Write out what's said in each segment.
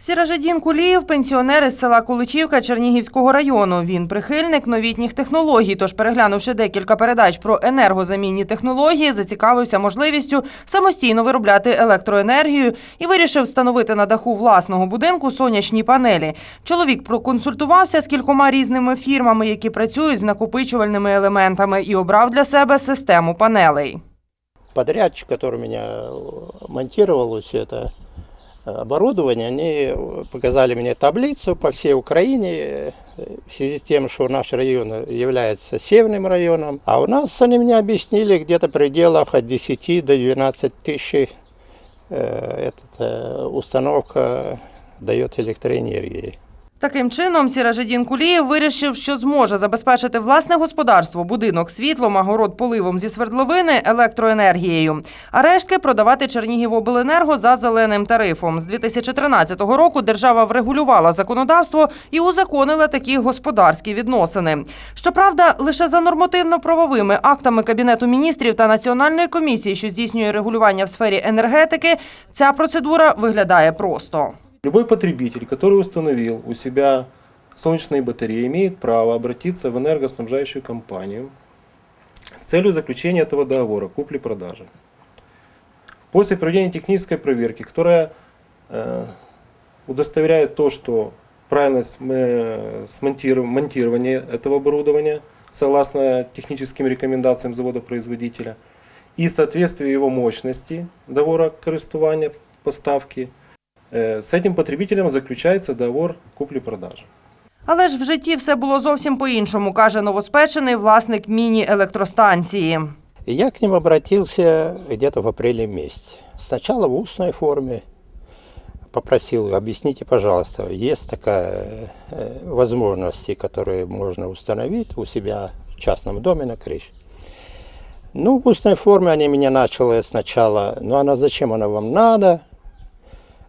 Сіражедін Куліїв – пенсіонер із села Куличівка Чернігівського району. Він прихильник новітніх технологій, тож переглянувши декілька передач про енергозамінні технології, зацікавився можливістю самостійно виробляти електроенергію і вирішив встановити на даху власного будинку сонячні панелі. Чоловік проконсультувався з кількома різними фірмами, які працюють з накопичувальними елементами, і обрав для себе систему панелей. подрядчик, который меня монтировал все это оборудование, они показали мне таблицу по всей Украине э, в связи с тем, что наш район является северным районом. А у нас они мне объяснили где-то в пределах от 10 до 12 тысяч э, этот, э, установка дает электроэнергии. Таким чином, Сіражедін Кулієв вирішив, що зможе забезпечити власне господарство, будинок світлом, а город поливом зі свердловини електроенергією. А рештки продавати Чернігівобленерго за зеленим тарифом. З 2013 року держава врегулювала законодавство і узаконила такі господарські відносини. Щоправда, лише за нормативно-правовими актами Кабінету міністрів та Національної комісії, що здійснює регулювання в сфері енергетики, ця процедура виглядає просто. Любой потребитель, который установил у себя солнечные батареи, имеет право обратиться в энергоснабжающую компанию с целью заключения этого договора купли-продажи. После проведения технической проверки, которая э, удостоверяет то, что правильность э, монтирования этого оборудования согласно техническим рекомендациям завода-производителя и соответствие его мощности договора користування поставки, С этим потребителем заключается договор купли-продажи. Але ж в житті все було зовсім по-іншому, каже новоспечений власник міні-електростанції. И я к ним обратился где-то в апреле месяце. Сначала в устной форме попросил, объясните, пожалуйста, есть такая э, возможности, которые можно установить у себя в частном доме на крыше. Ну, в устной форме они меня начали сначала, ну, она зачем она вам надо,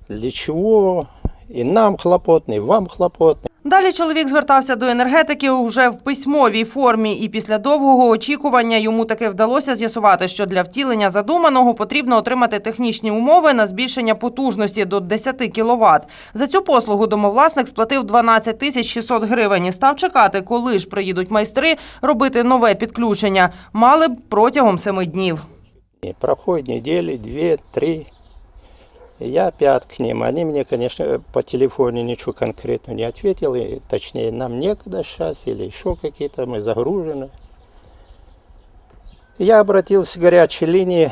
Для чего, и нам хлопотно, и вам хлопотно. Далі чоловік звертався до енергетики уже в письмовій формі, і після довгого очікування йому таки вдалося з'ясувати, що для втілення задуманого потрібно отримати технічні умови на збільшення потужності до 10 кВт. За цю послугу домовласник сплатив 12 тисяч 600 гривень і став чекати, коли ж приїдуть майстри робити нове підключення. Мали б протягом семи днів. И проходит недели, две, три. И я опять к ним. Они мне, конечно, по телефону ничего конкретно не ответили. Точнее, нам некогда сейчас или еще какие-то, мы загружены. Я обратился к горячей линии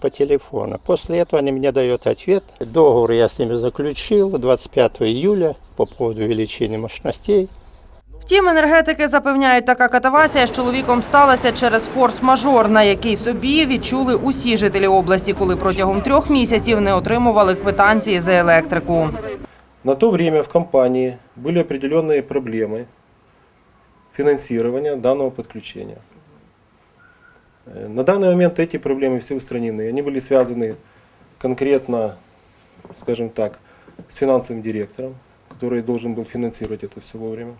по телефону. После этого они мне дают ответ. Договор я с ними заключил 25 июля по поводу увеличения мощностей. Втім, енергетики запевняють, така катавасія з чоловіком сталася через форс-мажор, на який собі відчули усі жителі області, коли протягом трьох місяців не отримували квитанції за електрику. На то время в компании были определенные проблемы финансирования данного подключения. Э, На данный момент эти проблемы все устранены. Они были связаны конкретно, скажем так, с финансовым директором, который должен был финансировать это все вовремя.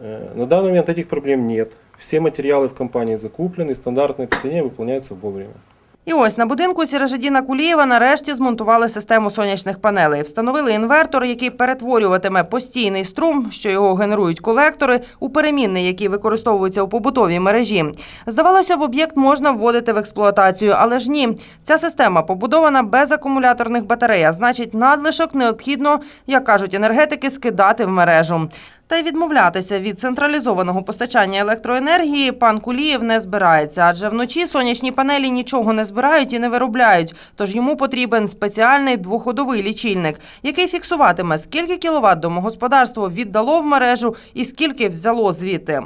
Э, На данный момент этих проблем нет. Все материалы в компании закуплены, стандартное подсоединение выполняется вовремя. І ось на будинку Сіражедіна Кулієва нарешті змонтували систему сонячних панелей. Встановили інвертор, який перетворюватиме постійний струм, що його генерують колектори, у перемінний, який використовується у побутовій мережі. Здавалося б, об'єкт можна вводити в експлуатацію, але ж ні. Ця система побудована без акумуляторних батарей, а значить, надлишок необхідно, як кажуть енергетики, скидати в мережу. Та й відмовлятися від централізованого постачання електроенергії пан Кулієв не збирається, адже вночі сонячні панелі нічого не збирають і не виробляють. Тож йому потрібен спеціальний двоходовий лічильник, який фіксуватиме, скільки кіловат домогосподарство віддало в мережу і скільки взяло звідти.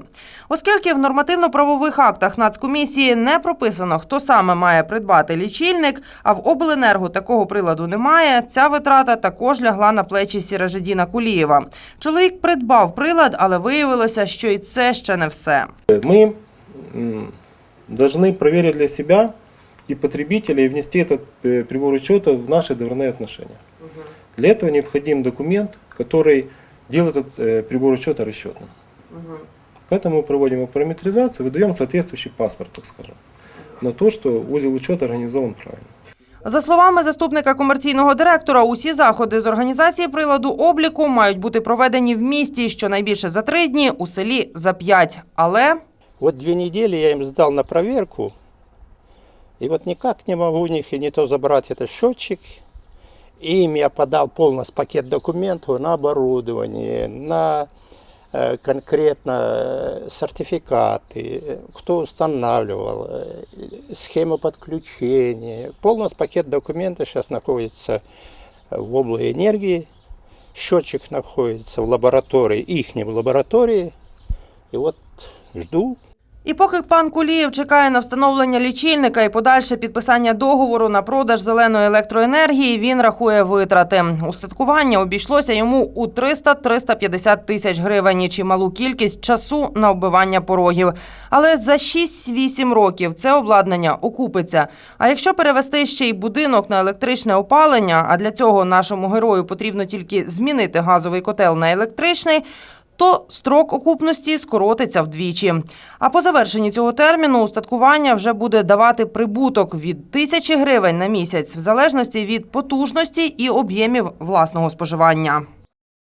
Оскільки в нормативно-правових актах Нацкомісії не прописано, хто саме має придбати лічильник, а в обленерго такого приладу немає, ця витрата також лягла на плечі Сіражедіна Кулієва. Чоловік придбав прилад, але виявилося, що і це ще не все. Мы м, должны проверить для себя и потребителя и внести этот э, прибор учета в наши доверные отношения. Для этого необходим документ, который делает этот э, прибор учета расчетным. Поэтому мы проводим его параметризацию, выдаем соответствующий паспорт, так скажем, на то, что узел учета организован правильно. За словами заступника комерційного директора, усі заходи з організації приладу обліку мають бути проведені в місті щонайбільше за три дні, у селі за п'ять. Але Вот две недели я им сдал на проверку, и вот никак не могу у и не то забрать этот счетчик, им я подал полностью пакет документов на оборудование, на конкретно э, сертификаты, э, кто устанавливал, э, схему подключения. Полностью пакет документов сейчас находится в области энергии, счетчик находится в лаборатории, их в лаборатории, и вот жду і поки пан Кулієв чекає на встановлення лічильника і подальше підписання договору на продаж зеленої електроенергії, він рахує витрати. Устаткування обійшлося йому у 300-350 тисяч гривень і чималу кількість часу на оббивання порогів. Але за 6-8 років це обладнання окупиться. А якщо перевести ще й будинок на електричне опалення, а для цього нашому герою потрібно тільки змінити газовий котел на електричний, то строк окупності скоротиться вдвічі. А по завершенні цього терміну устаткування вже буде давати прибуток від тисячі гривень на місяць, в залежності від потужності і об'ємів власного споживання.